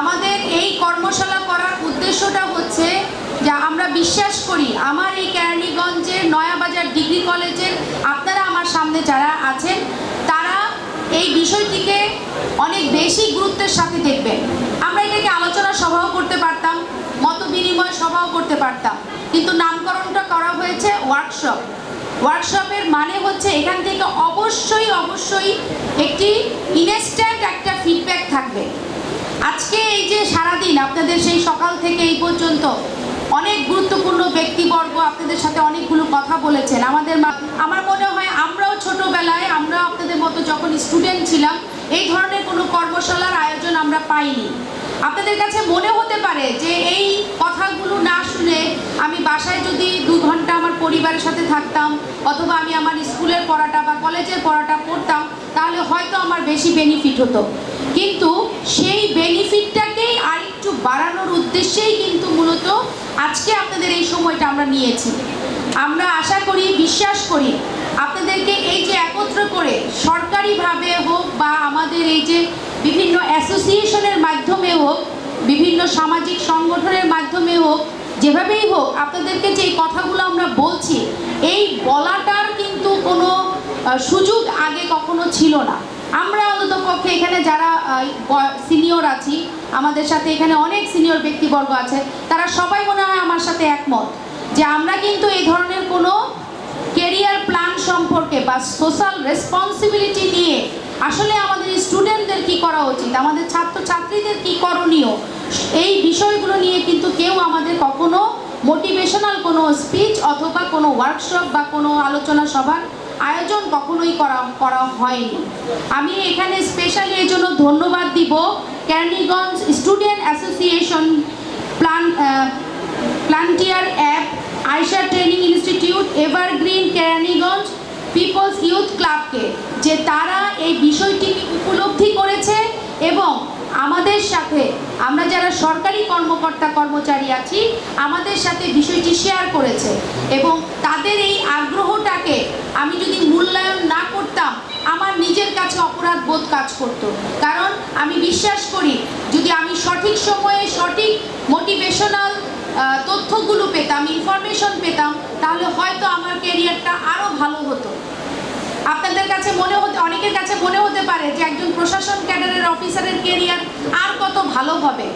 আমাদের এই কর্মশালা করার উদ্দেশ্যটা হচ্ছে যা আমরা বিশ্বাস করি আমার এই কেরানীগঞ্জের নয়াবাজার ডিগ্রি কলেজের আপনারা আমার সামনে যারা আছেন, তারা এই বিষয়টিকে অনেক বেশি গুরুত্বের সাথে দেখবেন। আমরা এটাকে আলোচনা সভাও করতে পারতাম, মত বিনিময় সভাও করতে পারতাম, কিন্তু নামকরণটা করা হয়েছে ওয়ার্কশপ ওয়ার্কশপের মানে হচ্ছে এখান থেকে অবশ্যই অবশ্যই একটি ইনস্ট্যান্ট একটা ফিডব্যাক থাকবে। আজকে এই যে সারাদিন আপনাদের সেই সকাল থেকে এই পর্যন্ত অনেক গুরুত্বপূর্ণ ব্যক্তিবর্গ আপনাদের সাথে অনেকগুলো কথা বলেছেন। আমাদের আমার মনে হয় আমরাও ছোটবেলায় আমরা আপনাদের মতো যখন স্টুডেন্ট ছিলাম, এই ধরনের কোনো কর্মশালার আয়োজন আমরা পাইনি। আপনাদের কাছে মনে হতে পারে যে এই কথাগুলো না শুনে আমি বাসায় যদি দু ঘণ্টা আমার পরিবারের সাথে থাকতাম, অথবা আমি আমার স্কুলের পড়াটা বা কলেজের পড়াটা পড়তাম, তাহলে হয়তো আমার বেশি বেনিফিট হতো। কিন্তু সেই বেনিফিটটাকেই আর একটু বাড়ানোর উদ্দেশ্যেই কিন্তু মূলত আজকে আপনাদের এই সময়টা আমরা নিয়েছি। আমরা আশা করি, বিশ্বাস করি আপনাদেরকে এই যে একত্র করে সরকারিভাবে হোক বা আমাদের এই যে বিভিন্ন অ্যাসোসিয়েশনের মাধ্যমে হোক, বিভিন্ন সামাজিক সংগঠনের মাধ্যমে হোক, যেভাবেই হোক আপনাদেরকে যে কথাগুলো আমরা বলছি, এই বলাটার কিন্তু কোনো সুযোগ আগে কখনো ছিল না। আমরা অন্তত পক্ষে এখানে যারা সিনিয়র আছি, আমাদের সাথে এখানে অনেক সিনিয়র ব্যক্তিবর্গ আছে, তারা সবাই মনে হয় আমার সাথে একমত যে আমরা কিন্তু এই ধরনের কোনো কেরিয়ার প্ল্যান সম্পর্কে বা সোশ্যাল রেসপন্সিবিলিটি নিয়ে আসলে আমাদের স্টুডেন্টদের কি করা উচিত, আমাদের ছাত্রছাত্রীদের কি করণীয়, এই বিষয়গুলো নিয়ে কিন্তু কেউ আমাদের কখনো মোটিভেশনাল কোনো স্পিচ অথবা কোনো ওয়ার্কশপ বা কোনো আলোচনা সভার আয়োজন কখনোই করা করা হয়নি। আমি এখানে স্পেশালি এই জন্য ধন্যবাদ দিব ক্যান্ডিগঞ্জ স্টুডেন্ট অ্যাসোসিয়েশন প্লান প্লান্টিয়ার app, Ayesha training institute, evergreen Keraniganj peoples youth ক্লাবকে, যে তারা এই বিষয়টিকে উপলব্ধি করেছে এবং আমাদের সাথে, আমরা যারা সরকারি কর্মকর্তা কর্মচারী আছি, আমাদের সাথে বিষয়টি শেয়ার করেছে এবং তাদের এই আগ্রহটাকে আমি যদি মূল্যায়ন না করতাম, আমার নিজের কাছে অপরাধ বোধ কাজ করতো। কারণ আমি বিশ্বাস করি, যদি আমি সঠিক সময়ে সঠিক মোটিভেশনাল তথ্যগুলো পেতাম ইনফরমেশন পেতাম, তাহলে হয়তো আমার কেরিয়ারটা আরও ভালো হতো। আপনাদের কাছে মনে হতে, অনেকের কাছে মনে হতে পারে যে একজন প্রশাসন ক্যাডারের অফিসারের কেরিয়ার আর কত ভালো হবে।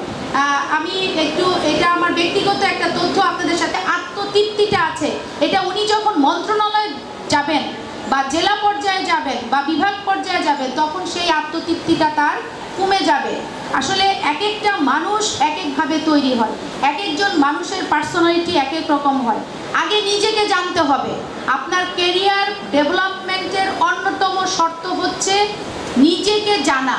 আমি একটু, এটা আমার ব্যক্তিগত একটা তথ্য আপনাদের সাথে, আত্মতৃপ্তিটা আছে। এটা উনি যখন মন্ত্রণালয়ে যাবেন বা জেলা পর্যায়ে যাবেন বা বিভাগ পর্যায়ে যাবেন, তখন সেই আত্মতৃপ্তিটা তার কমে যাবে। আসলে এক একটা মানুষ এক একভাবে তৈরি হয়। এক একজন মানুষের পার্সোনালিটি এক এক রকম হয়। আগে নিজেকে জানতে হবে। আপনার কেরিয়ার ডেভেলপমেন্টের অন্যতম শর্ত হচ্ছে নিজেকে জানা।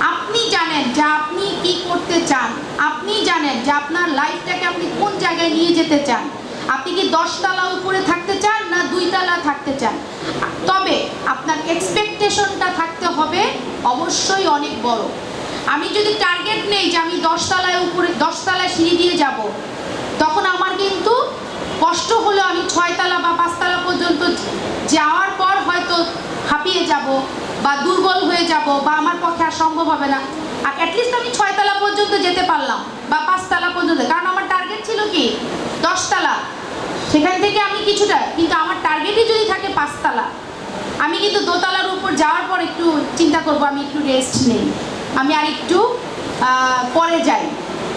আপনি জানেন যে আপনি কি করতে চান। আপনি জানেন যে আপনার লাইফটাকে আপনি কোন জায়গায় নিয়ে যেতে চান। আপনি কি দশতলা উপরে থাকতে চান না দুইতলা থাকতে চান? তবে আপনার এক্সপেকটেশনটা থাকতে হবে অবশ্যই অনেক বড়। আমি যদি টার্গেট নেই যে আমি দশতলায় উপরে, দশতলায় সিঁড়ি দিয়ে যাব, তখন আমার কিন্তু কষ্ট হলেও আমি ছয়তলা বা পাঁচতলা পর্যন্ত যাওয়ার পর হয়তো হাঁপিয়ে যাব বা দুর্বল হয়ে যাব বা আমার পক্ষে আর সম্ভব হবে না। আর অ্যাটলিস্ট আমি ছয়তলা পর্যন্ত যেতে পারলাম বা পাঁচতলা পর্যন্ত। কারণ আমার টার্গেট ছিল কি? দশতলা সেখান থেকে আমি কিছুটা, কিন্তু আমার টার্গেটই যদি থাকে পাঁচতলা আমি কিন্তু দোতলার উপর যাওয়ার পর একটু চিন্তা করব, আমি একটু রেস্ট নেই। আমি আর একটু পরে যাই।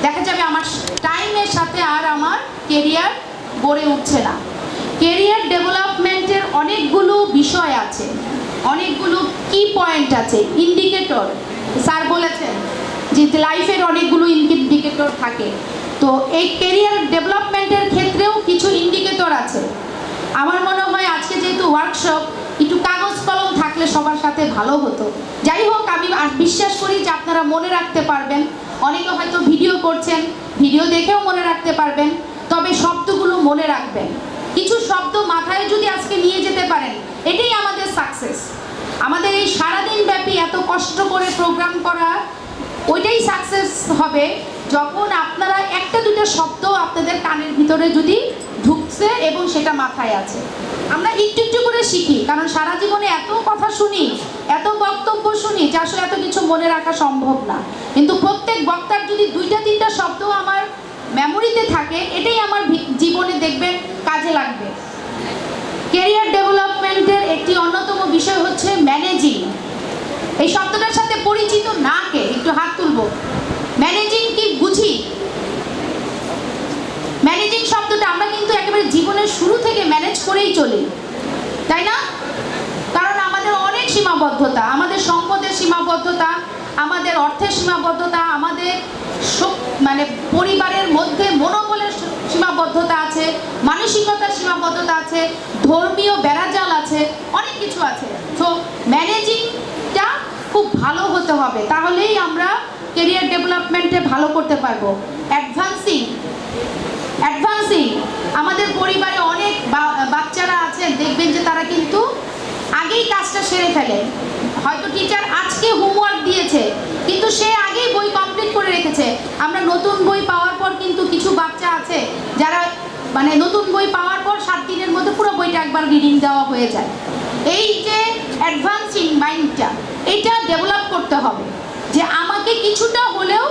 দেখা যাবে আমার টাইমের সাথে আর আমার কেরিয়ার গড়ে উঠছে না। কেরিয়ার ডেভেলপমেন্টের অনেকগুলো বিষয় আছে। অনেকগুলো কি পয়েন্ট আছে ইন্ডিকেটর স্যার বলেছেন যে লাইফের অনেকগুলো ইন্ডিকেটর থাকে। তো এই কেরিয়ার ডেভেলপমেন্টের ক্ষেত্রেও কিছু ইন্ডিকেটর আছে। আমার মনে হয় আজকে যেহেতু ওয়ার্কশপ একটু কাগজ কলম থাকলে সবার সাথে ভালো হতো। যাই হোক, আমি বিশ্বাস করি যে আপনারা মনে রাখতে পারবেন। অনেকে হয়তো ভিডিও করছেন ভিডিও দেখেও মনে রাখতে পারবেন, তবে শব্দগুলো মনে রাখবেন। শব্দ মাথায় যদি আজকে নিয়ে যেতে পারেন, এটাই আমাদের সাকসেস আমাদের এই সারাদিন ব্যাপী এত কষ্ট করে প্রোগ্রাম করা, ওইটাই সাকসেস হবে যখন আপনারা একটা দুটো শব্দ আপনাদের কানের ভিতরে যদি ঢুকছে এবং সেটা মাথায় আছে। আমরা একটু একটু করে শিখি, কারণ সারা জীবনে এত কথা শুনি, এত বক্তব্য শুনি যে আসলে এত কিছু মনে রাখা সম্ভব না। কিন্তু প্রত্যেক বক্তার যদি দুইটা, তিনটা শব্দ আমার মেমোরিতে থাকে, এটাই আমার জীবনে দেখবেন কাজে লাগবে। কেরিয়ার ডেভেলপমেন্টের একটি অন্যতম বিষয় হচ্ছে ম্যানেজিং এই শব্দটার সাথে পরিচিত না কে, একটু হাত তুলবো। ম্যানেজিং কি বুঝি? ম্যানেজিং শব্দটা আমরা কিন্তু একেবারে জীবনের শুরু থেকে ম্যানেজ করেই চলি। তাই না? কারণ আমাদের অনেক সীমাবদ্ধতা, আমাদের সম্পদের সীমাবদ্ধতা, আমাদের অর্থের সীমাবদ্ধতা, আমাদের মানে পরিবারের মধ্যে মনোবলের সীমাবদ্ধতা আছে, মানসিকতার সীমাবদ্ধতা আছে, ধর্মীয় বেড়াজাল আছে, অনেক কিছু আছে। তো ম্যানেজিংটা খুব ভালো হতে হবে। তাহলেই আমরা কেরিয়ার ডেভেলপমেন্টে ভালো করতে পারব। অ্যাডভান্সিং অ্যাডভান্সিং আমাদের পরিবারে অনেক বাচ্চারা আছেন, দেখবেন যে তারা কিন্তু আগেই কাজটা সেরে ফেলে। হয়তো টিচার আজকে হোমওয়ার্ক দিয়েছে, কিন্তু সে আগেই বই কমপ্লিট করে রেখেছে আমরা নতুন বই পাওয়ার পর কিন্তু কিছু বাচ্চা আছে যারা মানে নতুন বই পাওয়ার পর সাত দিনের মধ্যে পুরো বইটা একবার রিডিং দেওয়া হয়ে যায়। এই যে অ্যাডভান্সিং মাইন্ডটা এটা ডেভেলপ করতে হবে। যে আমাকে কিছুটা হলেও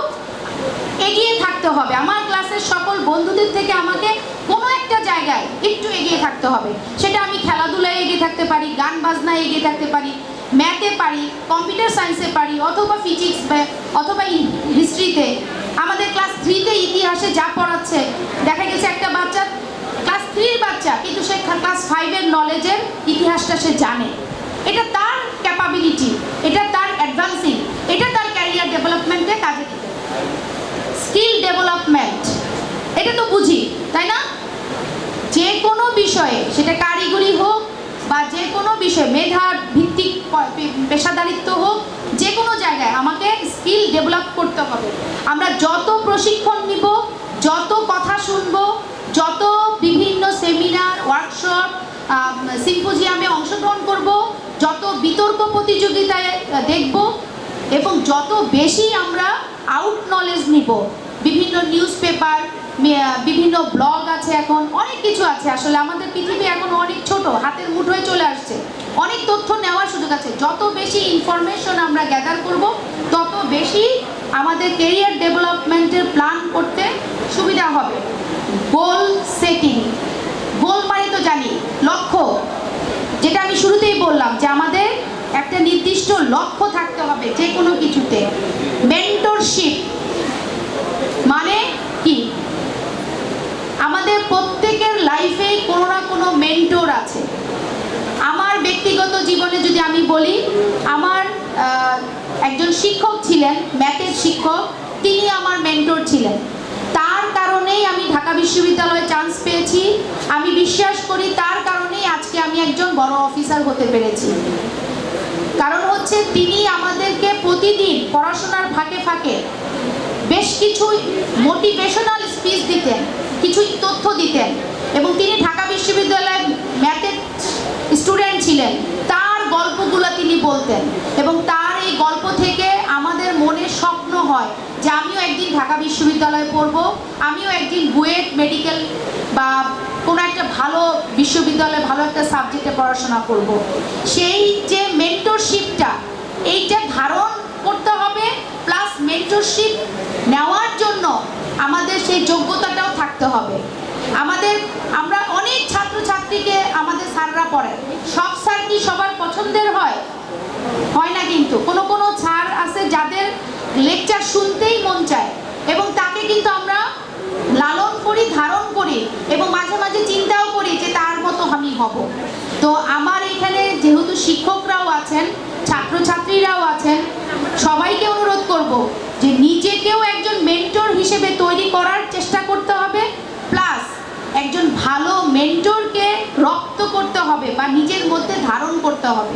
এগিয়ে থাকতে হবে। আমার ক্লাসের সকল বন্ধুদের থেকে আমাকে কোনো একটা জায়গায় একটু এগিয়ে থাকতে হবে। সেটা আমি খেলাধুলায় এগিয়ে থাকতে পারি, গান বাজনায় এগিয়ে থাকতে পারি ম্যাথে পারি কম্পিউটার সায়েন্সে পারি, অথবা ফিজিক্স অথবা হিস্ট্রিতে আমাদের ক্লাস থ্রিতে ইতিহাসে যা পড়াচ্ছে, দেখা গেছে একটা বাচ্চা ক্লাস থ্রির বাচ্চা, কিন্তু সে ক্লাস ফাইভের নলেজের ইতিহাসটা সে জানে। এটা তার ক্যাপাবিলিটি এটা তার অ্যাডভান্সিং এটা তার ক্যারিয়ার ডেভেলপমেন্টে কাজে দিতে স্কিল ডেভেলপমেন্ট এটা তো বুঝি, তাই না? যে কোনো বিষয়ে, সেটা কারিগরি হোক বা যে কোনো বিষয় মেধা ভিত্তিক পেশাদারিত্ব হোক, যে কোনো জায়গায় আমাকে স্কিল ডেভেলপ করতে হবে। আমরা যত প্রশিক্ষণ নিব, যত কথা শুনব, যত বিভিন্ন সেমিনার, ওয়ার্কশপ সিম্পোজিয়ামে অংশগ্রহণ করব, যত বিতর্ক প্রতিযোগিতায় দেখব এবং যত বেশি আমরা আউট নলেজ নিব, বিভিন্ন নিউজ পেপার বিভিন্ন ব্লগ আছে এখন, অনেক কিছু আছে। আসলে আমাদের পৃথিবী এখন অনেক ছোট, হাতের মুঠোয় চলে আসছে। অনেক তথ্য নেওয়ার সুযোগ আছে। যত বেশি ইনফরমেশন আমরা গ্যাদার করব, তত বেশি আমাদের কেরিয়ার ডেভেলপমেন্টের প্ল্যান করতে সুবিধা হবে। গোল সেটিং গোল মানে তো জানি, লক্ষ্য। যেটা আমি শুরুতেই বললাম যে আমাদের একটা নির্দিষ্ট লক্ষ্য থাকতে হবে যে কোনো কিছুতে। মেন্টরশিপ মানে কি আমাদের প্রত্যেকের লাইফে কোনো না কোনো মেন্টর আছে আমার ব্যক্তিগত জীবনে যদি আমি বলি, আমার একজন শিক্ষক ছিলেন, ম্যাথের শিক্ষক, তিনি আমার মেন্টর ছিলেন। তার কারণেই আমি ঢাকা বিশ্ববিদ্যালয়ে চান্স পেয়েছি। আমি বিশ্বাস করি তার কারণেই আজকে আমি একজন বড় অফিসার হতে পেরেছি। কারণ হচ্ছে তিনি আমাদেরকে প্রতিদিন পড়াশোনার ফাঁকে ফাঁকে বেশ কিছু মোটিভেশনাল স্পিচ দিতেন, কিছু তথ্য দিতেন। এবং তিনি ঢাকা বিশ্ববিদ্যালয়ের ম্যাথের স্টুডেন্ট ছিলেন। তার গল্পগুলো তিনি বলতেন। এবং তার এই গল্প থেকে আমাদের মনে স্বপ্ন হয় যে আমিও একদিন ঢাকা বিশ্ববিদ্যালয়ে পড়ব, আমিও একদিন বুয়েট মেডিকেল বা কোনো একটা ভালো বিশ্ববিদ্যালয়ে ভালো একটা সাবজেক্টে পড়াশোনা করব। সেই যে মেন্টরশিপটা এইটা ধারণ করতে হবে প্লাস মেন্টরশিপ নেওয়ার জন্য আমাদের সেই যোগ্যতাটাও থাকতে হবে। আমাদের, আমরা অনেক ছাত্রছাত্রীকে আমাদের স্যাররা পড়ায়, সব কি সবার পছন্দের হয় হয় না কিন্তু। কোনো কোনো স্যার আছে যাদের লেকচার শুনতেই মন চায় এবং তাকে কিন্তু আমরা লালন করি, ধারণ করি এবং মাঝে মাঝে চিন্তাও করি যে তার মতো আমি হব। তো আমার এখানে যেহেতু শিক্ষকরাও আছেন, ছাত্রছাত্রীরাও আছেন, সবাইকে অনুরোধ করব যে নিজেকেও একজন মেন্টর হিসেবে তৈরি করার চেষ্টা করতে হবে প্লাস একজন ভালো মেন্টরকে রপ্ত করতে হবে বা নিজের মধ্যে ধারণ করতে হবে।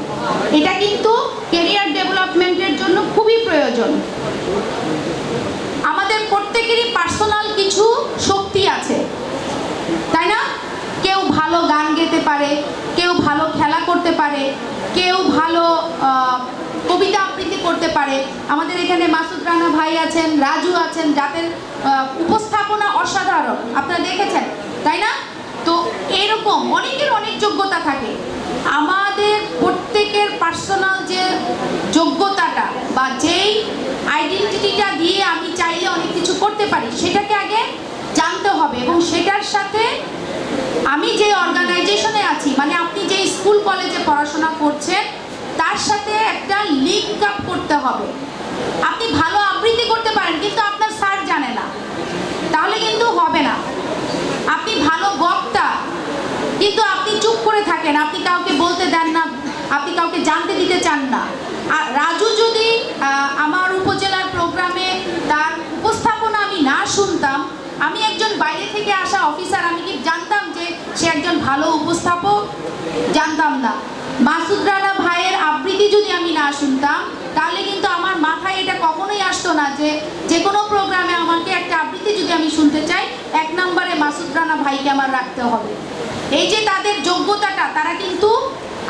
এটা কিন্তু কেরিয়ার ডেভেলপমেন্টের জন্য খুবই প্রয়োজন। আমাদের প্রত্যেকেরই পার্সোনাল কিছু শক্তি আছে। তাই না? কেউ ভালো গান গেতে পারে, কেউ ভালো খেলা করতে পারে, কেউ ভালো কবিতা আবৃত্তি করতে পারে। আমাদের এখানে মাসুদ রানা ভাই আছেন, রাজু আছেন, যাদের উপস্থাপনা অসাধারণ। আপনারা দেখেছেন, তাই না? তো এরকম অনেকের অনেক যোগ্যতা থাকে। আমাদের প্রত্যেকের পার্সোনাল যে যোগ্যতাটা বা যেই আইডেন্টিটিটা দিয়ে আমি চাইলে অনেক কিছু করতে পারি, সেটাকে আগে জানতে হবে এবং সেটার সাথে আমি যে অর্গানাইজেশনে আছি মানে আপনি যে স্কুল কলেজে পড়াশোনা করছেন, তার সাথে একটা লিঙ্ক আপ করতে হবে। আপনি ভালো আবৃত্তি করতে পারেন কিন্তু আপনার স্যার জানে না তাহলে কিন্তু হবে না আপনি ভালো বক্তা কিন্তু আপনি চুপ করে থাকেন, আপনি কাউকে বলতে দেন না, আপনি কাউকে জানতে দিতে চান না। আর রাজু যদি আমার উপজেলার প্রোগ্রামে তার উপস্থাপনা আমি না শুনতাম, আমি একজন বাইরে থেকে আসা অফিসার, আমি কি জানতাম যে সে একজন ভালো উপস্থাপক? জানতাম না। মাসুদ রানা ভাইয়ের আবৃত্তি যদি আমি না শুনতাম, তাহলে কিন্তু আমার মাথায় এটা কখনোই আসতো না যে যে কোনো প্রোগ্রামে আমাকে একটা আবৃত্তি যদি আমি শুনতে চাই, এক নম্বরে মাসুদ রানা ভাইকে আমার রাখতে হবে। এই যে তাদের যোগ্যতাটা, তারা কিন্তু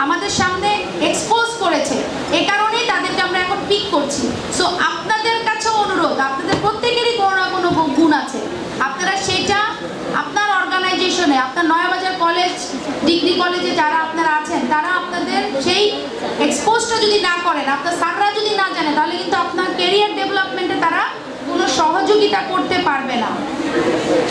আমাদের সামনে এক্সপোজ করেছে। এ কারণেই তাদেরকে আমরা এখন পিক করছি। সো আপনাদের কাছে অনুরোধ, আপনাদের প্রত্যেকেরই কোনো না কোনো গুণ আছে। আপনারা সেটা আপনার অর্গানাইজেশনে আপনার নয়াবাজার কলেজ ডিগ্রি কলেজে যারা আপনারা আছেন, তারা আপনাদের সেই এক্সপোজটা যদি না করেন, আপনার স্যাররা যদি না জানে, তাহলে কিন্তু আপনার কেরিয়ার ডেভেলপমেন্টে তারা কোনো সহযোগিতা করতে পারবে না।